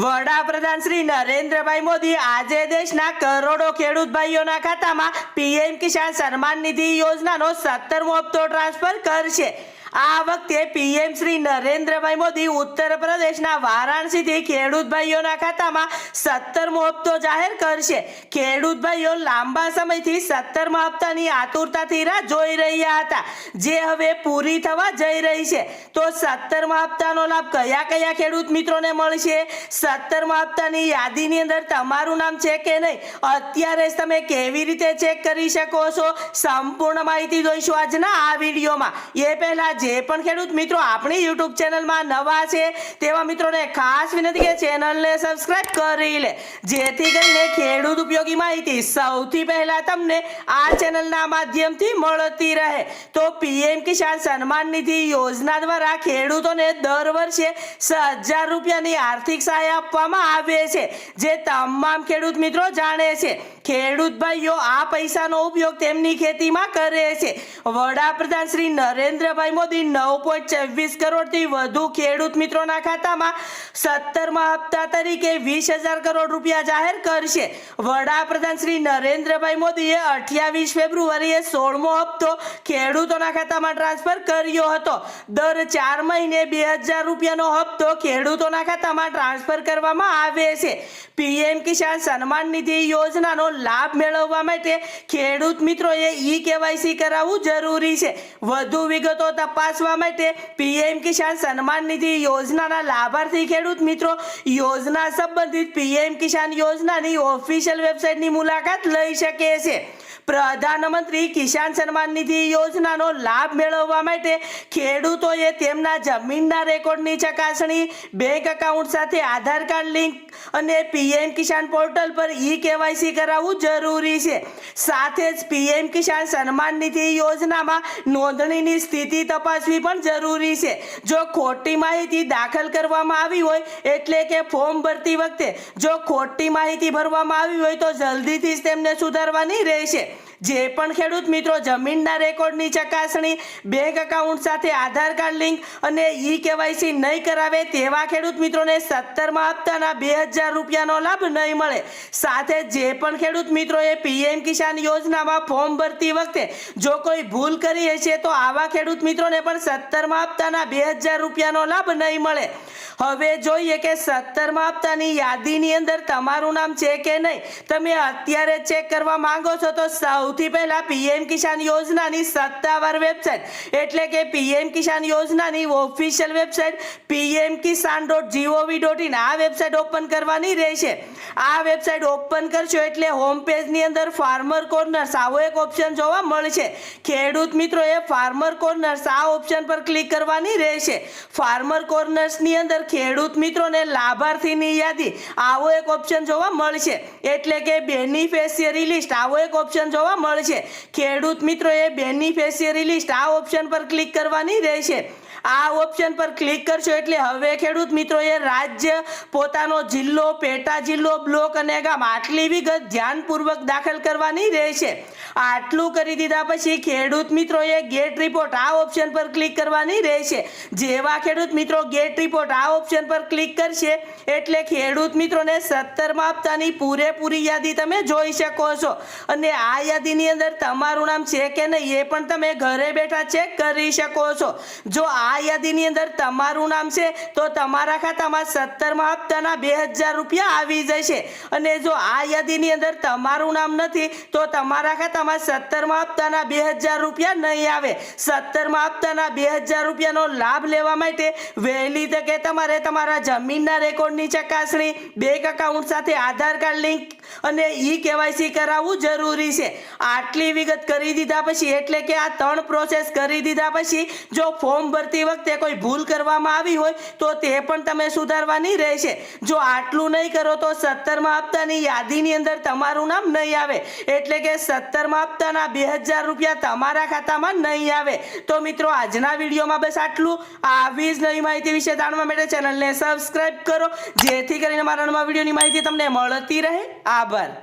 વડાપ્રધાન શ્રી નરેન્દ્રભાઈ મોદી આજે દેશના કરોડો ખેડૂત ભાઈઓના ખાતામાં પીએમ કિસાન સન્માન નિધિ યોજનાનો સત્તરમો હપ્તો ટ્રાન્સફર કરશે. આ વખતે પીએમ શ્રી નરેન્દ્રભાઈ મોદી ઉત્તર પ્રદેશના વારાણસીથી ખેડૂત ભાઈઓના ખાતામાં સત્તરમો હપ્તો જાહેર કરશે. ખેડૂત ભાઈઓ લાંબા સમયથી સત્તરમા હપ્તાની આતુરતાથી રાહ જોઈ રહ્યા હતા. જે હવે પૂરી થવા જઈ રહી છે. તો સત્તરમા હપ્તાનો લાભ કયા કયા ખેડૂત મિત્રોને મળશે? સત્તરમા હપ્તાની યાદીની અંદર તમારું નામ છે કે નહીં? અત્યારે તમે કેવી રીતે ચેક કરી શકો છો? સંપૂર્ણ માહિતી જોઈશું આજના આ વિડીયોમાં. એ પહેલા જે પણ ખેડૂત મિત્રો આપણી યુટ્યુબ ચેનલમાં નવા છે, તેવા મિત્રોને ખાસ વિનંતી કે ચેનલને સબસ્ક્રાઇબ કરી લે. જેથી કરીને ખેડૂત ઉપયોગી માહિતી સૌથી પહેલા તમને આ ચેનલના માધ્યમથી મળતી રહે. તો પીએમ કિસાન સન્માન નિધિ યોજના દ્વારા ખેડૂતોને દર વર્ષે હજાર રૂપિયાની આર્થિક સહાય આપવામાં આવે છે. જે તમામ ખેડૂત મિત્રો જાણે છે, ખેડૂત ભાઈઓ આ પૈસાનો ઉપયોગ તેમની ખેતીમાં કરે છે. વડાપ્રધાન શ્રી નરેન્દ્રભાઈ મોદી નવ પોઈન્ટ છવ્વીસ કરોડથી વધુ ખેડૂત મિત્રોના ખાતામાં સત્તરમા હપ્તા તરીકે વીસ હજાર કરોડ રૂપિયા જાહેર કરશે. વડાપ્રધાન શ્રી નરેન્દ્રભાઈ મોદીએ અઠ્યાવીસ ફેબ્રુઆરીએ સોળમો હપ્તો ખેડૂતોના ખાતામાં ટ્રાન્સફર કર્યો હતો. દર ચાર મહિને બે હજાર રૂપિયાનો હપ્તો ખેડૂતોના ખાતામાં ટ્રાન્સફર કરવામાં આવે છે. પીએમ કિસાન સન્માન નિધિ યોજનાનો લાભ મેળવવા માટે ખેડૂત મિત્રોએ ઈ કેવાયસી કરાવવું જરૂરી છે. વધુ વિગતો તપાસવા માટે પીએમ કિસાન સન્માન નિધિ યોજનાના લાભાર્થી ખેડૂત મિત્રો યોજના સંબંધિત પીએમ કિસાન યોજનાની ઓફિશિયલ વેબસાઇટની મુલાકાત લઈ શકે છે. પ્રધાનમંત્રી કિસાન સન્માન નિધિ યોજનાનો લાભ મેળવવા માટે ખેડૂતોએ તેમના જમીનના રેકોર્ડની ચકાસણી, બેંક એકાઉન્ટ સાથે આધાર કાર્ડ લિંક અને પીએમ કિસાન પોર્ટલ પર ઈ કેવાયસી કરાવવું જરૂરી છે. સાથે જ પીએમ કિસાન સન્માન નિધિ યોજનામાં નોંધણીની સ્થિતિ તપાસવી પણ જરૂરી છે. જો ખોટી માહિતી દાખલ કરવામાં આવી હોય, એટલે કે ફોર્મ ભરતી વખતે જો ખોટી માહિતી ભરવામાં આવી હોય તો જલ્દીથી જ તેમને સુધારવાની રહેશે. જે પણ ખેડૂત મિત્રો જમીનના રેકોર્ડની ચકાસણી બેંક એકાઉન્ટ સાથે આધાર કાર્ડ લિંક અને ઈ કેવાયસી નહીં કરાવે તેવા ખેડૂત મિત્રોને સત્તરમા હપ્તાના બે હજાર રૂપિયાનો લાભ નહીં મળે. સાથે જે પણ ખેડૂત મિત્રોએ પીએમ કિસાન યોજનામાં ફોર્મ ભરતી વખતે જો કોઈ ભૂલ કરી હશે તો આવા ખેડૂત મિત્રોને પણ સત્તરમા હપ્તાના બે હજાર રૂપિયાનો લાભ નહીં મળે. હવે જોઈએ કે સત્તરમા હપ્તાની યાદીની અંદર તમારું નામ છે કે નહીં? તમે અત્યારે ચેક કરવા માંગો છો તો સૌથી પહેલા પીએમ કિસાન યોજનાની સત્તાવાર વેબસાઇટ એટલે કે પીએમ કિસાન યોજનાની official website PM Kisan dot GOV dot in આ વેબસાઇટ ઓપન કરવાની રહેશે. આ વેબસાઇટ ઓપન કરશો એટલે હોમ પેજની અંદર ફાર્મર કોર્નર સાવો એક ઓપ્શન જોવા મળશે. ખેડૂત મિત્રોએ ફાર્મર કોર્નર્સ આ ઓપ્શન પર ક્લિક કરવાની રહેશે. ફાર્મર કોર્નર્સની અંદર ખેડૂત મિત્રોને લાભાર્થીની યાદી આવો એક ઓપ્શન જોવા મળશે. એટલે કે બેનિફિશિયરી લિસ્ટ આવો એક ઓપ્શન જોવા મળશે. ખેડૂત મિત્રોએ બેનિફિશિયરી લિસ્ટ આ ઓપ્શન પર ક્લિક કરવાની રહેશે. આ ઓપ્શન પર ક્લિક કરશો એટલે હવે ખેડૂત મિત્રોએ રાજ્ય, પોતાનો જિલ્લો, પેટા જિલ્લો, બ્લોક અને ગામ આટલી વિગત ધ્યાનપૂર્વક દાખલ કરવાની રહેશે. આટલું કરી દીધા પછી ખેડૂત મિત્રોએ ગેટ રિપોર્ટ આ ઓપ્શન પર ક્લિક કરવાની રહેશે. જેવા ખેડૂત મિત્રો ગેટ રિપોર્ટ આ ઓપ્શન પર ક્લિક કરશે, એટલે ખેડૂત મિત્રોને સત્તર હપ્તાની પૂરેપૂરી યાદી તમે જોઈ શકો છો. અને આ યાદીની અંદર તમારું નામ છે કે નહીં એ પણ તમે ઘરે બેઠા ચેક કરી શકો છો. જો આ યાદીની અંદર તમારું નામ છે, તો તમારા ખાતામાં સત્તરમાં હપ્તાના બે હજાર રૂપિયા આવી જશે. અને જો આ યાદીની અંદર તમારું નામ નથી, તો તમારા ખાતામાં સત્તરમાં હપ્તાના બે હજાર રૂપિયા નહીં આવે. સત્તરમાં હપ્તાના બે હજાર રૂપિયાનો લાભ લેવા માટે વહેલી તકે તમારે તમારા જમીનના રેકોર્ડની ચકાસણી, બેંક એકાઉન્ટ સાથે આધાર કાર્ડ લિંક અને ઈ કેવાયસી કરાવવું જરૂરી છે. આટલી વિગત કરી દીધા પછી, એટલે કે આ ત્રણ પ્રોસેસ કરી દીધા પછી, જો ફોર્મ ભરતી વખતે કોઈ ભૂલ કરવામાં આવી હોય તો તે પણ તમે સુધારવાની રહેશે. જો આટલું નહીં કરો તો સત્તરમા હપ્તાની યાદીની અંદર તમારું નામ નહીં આવે. એટલે કે સત્તરમા હપ્તાના બે હજાર રૂપિયા તમારા ખાતામાં નહીં આવે. તો મિત્રો, આજના વિડીયોમાં બસ આટલું. આવી જ નવી માહિતી વિશે જાણવા માટે ચેનલને સબસ્ક્રાઈબ કરો. જેથી કરીને મારા નવા વિડીયોની માહિતી તમને મળતી રહે. આભાર.